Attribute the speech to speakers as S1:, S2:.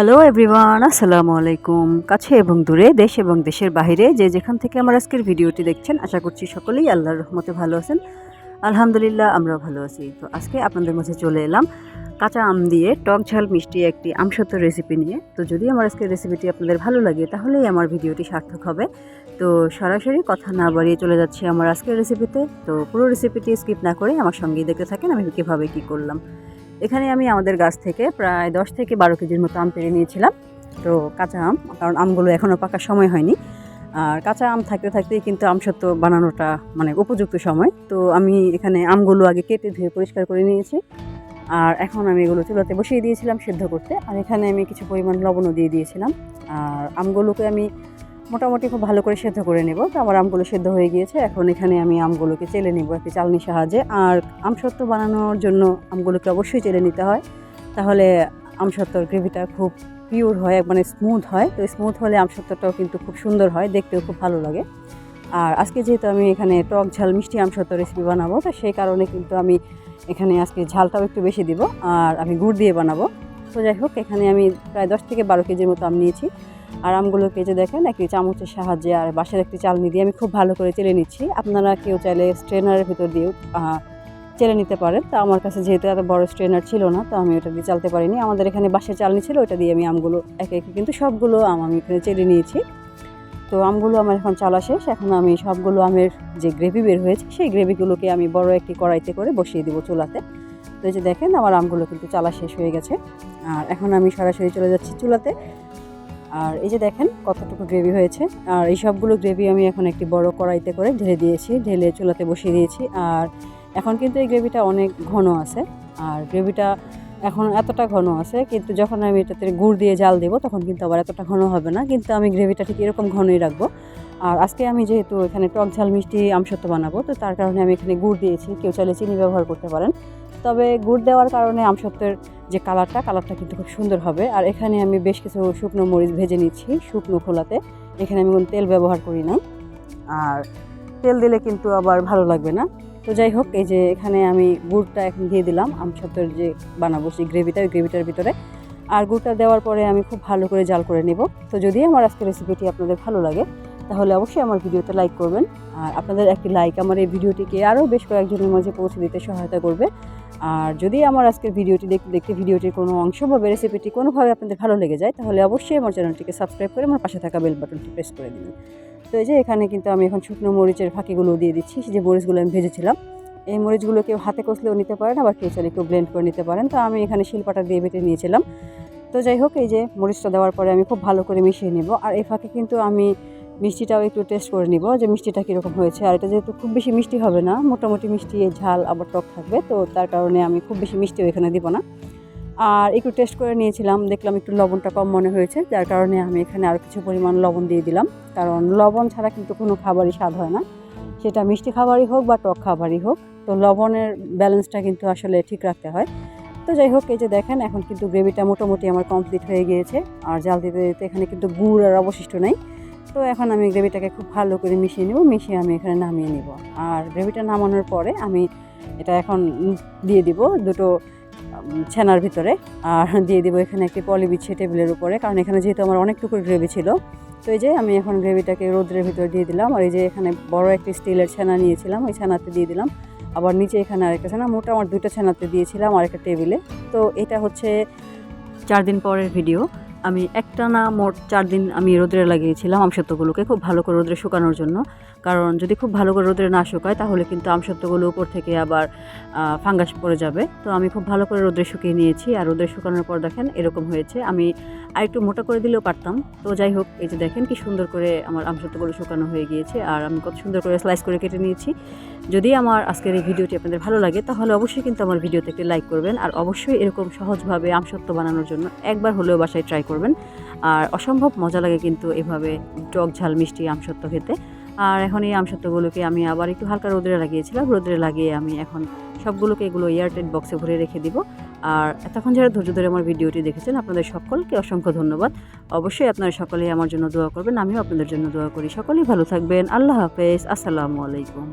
S1: Hello everyone আসসালামু আলাইকুম কাছে এবং দূরে, দেশ এবং দেশের বাইরে যে যেখান থেকে আমার আজকের ভিডিওটি দেখছেন, আশা করছি সকলেই আল্লাহর রহমতে ভালো আছেন। আলহামদুলিল্লাহ, আমরাও ভালো আছি। তো আজকে আপনাদের মাঝে চলে এলাম কাঁচা আম দিয়ে টক ঝাল মিষ্টি একটি আমসত্ব রেসিপি নিয়ে। তো যদি আমার আজকের রেসিপিটি আপনাদের ভালো লাগে, তাহলেই আমার ভিডিওটি সার্থক হবে। তো সরাসরি কথা না বাড়িয়ে চলে যাচ্ছি আমার আজকের রেসিপিতে তো পুরো রেসিপিটি স্কিপ না করে আমার সঙ্গেই দেখতে থাকেন, আমি কীভাবে কী করলাম। এখানে আমি আমাদের গাছ থেকে প্রায় দশ থেকে বারো কেজির মতো আম পেরে নিয়েছিলাম। তো কাঁচা আম, কারণ আমগুলো এখনও পাকার সময় হয়নি। আর কাঁচা আম থাকতে থাকতেই কিন্তু আমসত্ব বানানোটা মানে উপযুক্ত সময়। তো আমি এখানে আমগুলো আগে কেটে ধুয়ে পরিষ্কার করে নিয়েছি। আর এখন আমি এগুলো চুলাতে বসিয়ে দিয়েছিলাম সেদ্ধ করতে। আর এখানে আমি কিছু পরিমাণ লবণও দিয়ে দিয়েছিলাম। আর আমগুলোকে আমি মোটামুটি খুব ভালো করে সেদ্ধ করে নেব। তো আমার আমগুলো সেদ্ধ হয়ে গিয়েছে। এখন এখানে আমি আমগুলোকে চেলে নেব একটি চালনির সাহায্যে। আর আমসত্ত্ব বানানোর জন্য আমগুলোকে অবশ্যই চেলে নিতে হয়। তাহলে আমসত্ত্বর গ্রেভিটা খুব পিওর হয় মানে স্মুথ হয়। তো স্মুথ হলে আমসত্ত্বটাও কিন্তু খুব সুন্দর হয়, দেখতেও খুব ভালো লাগে। আর আজকে যেহেতু আমি এখানে টক ঝাল, মিষ্টি আমসত্ত্ব রেসিপি বানাবো, তো সেই কারণে কিন্তু আমি এখানে আজকে ঝালটাও একটু বেশি দিব। আর আমি গুড় দিয়ে বানাবো। তো যাই হোক, এখানে আমি প্রায় দশ থেকে বারো কেজির মতো আম নিয়েছি। আর আমগুলোকে যে দেখেন, একটি চামচের সাহায্যে আর বাসার একটি চালনি দিয়ে আমি খুব ভালো করে চেলে নিচ্ছি। আপনারা কেউ চাইলে স্ট্রেনারের ভিতর দিয়েও চেলে নিতে পারেন। তো আমার কাছে যেহেতু এত বড় স্ট্রেনার ছিল না, তো আমি ওটা দিয়ে চালতে পারিনি। আমাদের এখানে বাসের চালনি ছিল ওটা দিয়ে আমি আমগুলো একে একে কিন্তু সবগুলো আম আমি এখানে চেলে নিয়েছি। তো আমগুলো আমার এখন চালা শেষ। এখন আমি সবগুলো আমের যে গ্রেভি বের হয়েছে, সেই গ্রেভিগুলোকে আমি বড় একটি কড়াইতে করে বসিয়ে দিব চুলাতে। তো এই যে দেখেন, আমার আমগুলো কিন্তু চালা শেষ হয়ে গেছে। আর এখন আমি সরাসরি চলে যাচ্ছি চুলাতে। আর এই যে দেখেন কতটুকু গ্রেভি হয়েছে। আর এই সবগুলো গ্রেভি আমি এখন একটি বড় কড়াইতে করে ঢেলে দিয়েছি, ঢেলে চুলাতে বসিয়ে দিয়েছি। আর এখন কিন্তু এই গ্রেভিটা অনেক ঘন আছে। আর গ্রেভিটা এখন এতটা ঘন আছে, কিন্তু যখন আমি এটাতে গুড় দিয়ে জাল দেবো, তখন কিন্তু আবার এতটা ঘন হবে না। কিন্তু আমি গ্রেভিটা ঠিক এরকম ঘনই রাখব। আর আজকে আমি যেহেতু এখানে টক ঝাল মিষ্টি আমসত্ব বানাবো, তো তার কারণে আমি এখানে গুড় দিয়েছি। কেউ চাইলে চিনি ব্যবহার করতে পারেন। তবে গুড় দেওয়ার কারণে আমসত্বের যে কালারটা কালারটা কিন্তু খুব সুন্দর হবে। আর এখানে আমি বেশ কিছু শুকনো মরিচ ভেজে নিচ্ছি শুকনো খোলাতে। এখানে আমি কোনো তেল ব্যবহার করি না। আর তেল দিলে কিন্তু আবার ভালো লাগবে না। তো যাই হোক, এই যে এখানে আমি গুড়টা এখন দিয়ে দিলাম। আমসত্বের যে বানাবো সেই গ্রেভিটা, ওই গ্রেভিটার ভিতরে। আর গুড়টা দেওয়ার পরে আমি খুব ভালো করে জাল করে নেব। তো যদি আমার আজকের রেসিপিটি আপনাদের ভালো লাগে তাহলে অবশ্যই আমার ভিডিওতে লাইক করবেন। আর আপনাদের একটি লাইক আমার এই ভিডিওটিকে আরও বেশ কয়েকজনের মাঝে পৌঁছে দিতে সহায়তা করবে। আর যদি আমার আজকের ভিডিওটি দেখতে দেখতে ভিডিওটির কোনো অংশ বা রেসিপিটি কোনোভাবে আপনাদের ভালো লেগে যায়, তাহলে অবশ্যই আমার চ্যানেলটিকে সাবস্ক্রাইব করে আমার পাশে থাকা বেল বাটনটি প্রেস করে দিন তো এই যে এখানে কিন্তু আমি এখন শুকনো মরিচের ফাঁকিগুলো দিয়ে দিচ্ছি যে মরিচগুলো আমি ভেজেছিলাম। এই মরিচগুলো কেউ হাতে কষলেও নিতে পারেন, আবার কেউ চাইলে কেউ ব্লেন্ড করে নিতে পারেন। তো আমি এখানে শিলপাটা দিয়ে বেটে নিয়েছিলাম। তো যাই হোক, এই যে মরিচটা দেওয়ার পরে আমি খুব ভালো করে মিশিয়ে নেব। আর এই ফাঁকে কিন্তু আমি মিষ্টিটাও একটু টেস্ট করে নিব যে মিষ্টিটা কীরকম হয়েছে। আর এটা যেহেতু খুব বেশি মিষ্টি হবে না, মোটামুটি মিষ্টি ঝাল আবার টক থাকবে, তো তার কারণে আমি খুব বেশি মিষ্টিও এখানে দিব না। আর একটু টেস্ট করে নিয়েছিলাম, দেখলাম একটু লবণটা কম মনে হয়েছে, যার কারণে আমি এখানে আরও কিছু পরিমাণ লবণ দিয়ে দিলাম। কারণ লবণ ছাড়া কিন্তু কোনো খাবারই স্বাদ হয় না। সেটা মিষ্টি খাবারই হোক বা টক খাবারই হোক, তো লবণের ব্যালেন্সটা কিন্তু আসলে ঠিক রাখতে হয়। তো যাই হোক, এই যে দেখেন, এখন কিন্তু গ্রেভিটা মোটামুটি আমার কমপ্লিট হয়ে গিয়েছে। আর জাল দিতে দিতে এখানে কিন্তু গুড় আর অবশিষ্ট নেই। তো এখন আমি গ্রেভিটাকে খুব ভালো করে মিশিয়ে নেব, মিশিয়ে আমি এখানে নামিয়ে নেব। আর গ্রেভিটা নামানোর পরে আমি এটা এখন দিয়ে দিব দুটো ছানার ভিতরে। আর দিয়ে দিব এখানে একটি পলি বিছিয়ে টেবিলের উপরে, কারণ এখানে যেহেতু আমার অনেকটুকু গ্রেভি ছিল। তো এই যে আমি এখন গ্রেভিটাকে রোদ্রের ভিতরে দিয়ে দিলাম। আর এই যে এখানে বড় একটি স্টিলের ছানা নিয়েছিলাম, ওই ছানাতে দিয়ে দিলাম। আবার নিচে এখানে আরেকটা ছানা, মোটা আমার দুটো ছানাতে দিয়েছিলাম আরেকটা টেবিলে। তো এটা হচ্ছে চার দিন পরের ভিডিও। আমি একটা না মোট চার দিন আমি রোদ্রে লাগিয়েছিলাম আমসত্ত্বগুলোকে খুব ভালো করে রোদ্রে শুকানোর জন্য। কারণ যদি খুব ভালো করে রোদ্রে না শুকায়, তাহলে কিন্তু আমসত্ত্বগুলো উপর থেকে আবার ফাঙ্গাস পড়ে যাবে। তো আমি খুব ভালো করে রোদ্রে শুকিয়ে নিয়েছি। আর রোদ্রে শুকানোর পর দেখেন এরকম হয়েছে। আমি আর একটু মোটা করে দিলেও পারতাম। তো যাই হোক, এই যে দেখেন কি সুন্দর করে আমার আমসত্ত্বগুলো শুকানো হয়ে গিয়েছে। আর আমি কত সুন্দর করে স্লাইস করে কেটে নিয়েছি। যদি আমার আজকের এই ভিডিওটি আপনাদের ভালো লাগে, তাহলে অবশ্যই কিন্তু আমার ভিডিওতে একটি লাইক করবেন। আর অবশ্যই এরকম সহজভাবে আমসত্ত্ব বানানোর জন্য একবার হলেও বাসায় ট্রাই করবেন। আর অসম্ভব মজা লাগে কিন্তু এভাবে টক ঝাল মিষ্টি আমসত্ত্ব খেতে। আর এখন এই আমসত্ত্বগুলোকে আমি আবার একটু হালকা রোদরে লাগিয়েছিলাম। রোদরে লাগিয়ে আমি এখন সবগুলোকে এগুলো এয়ারটাইট বক্সে ভরে রেখে দিব। আর এতক্ষণ যারা ধৈর্য ধরে আমার ভিডিওটি দেখেছেন, আপনাদের সকলকে অসংখ্য ধন্যবাদ। অবশ্যই আপনারা সকলেই আমার জন্য দোয়া করবেন, আমিও আপনাদের জন্য দোয়া করি। সকলেই ভালো থাকবেন। আল্লাহ হাফেজ। আসসালামু আলাইকুম।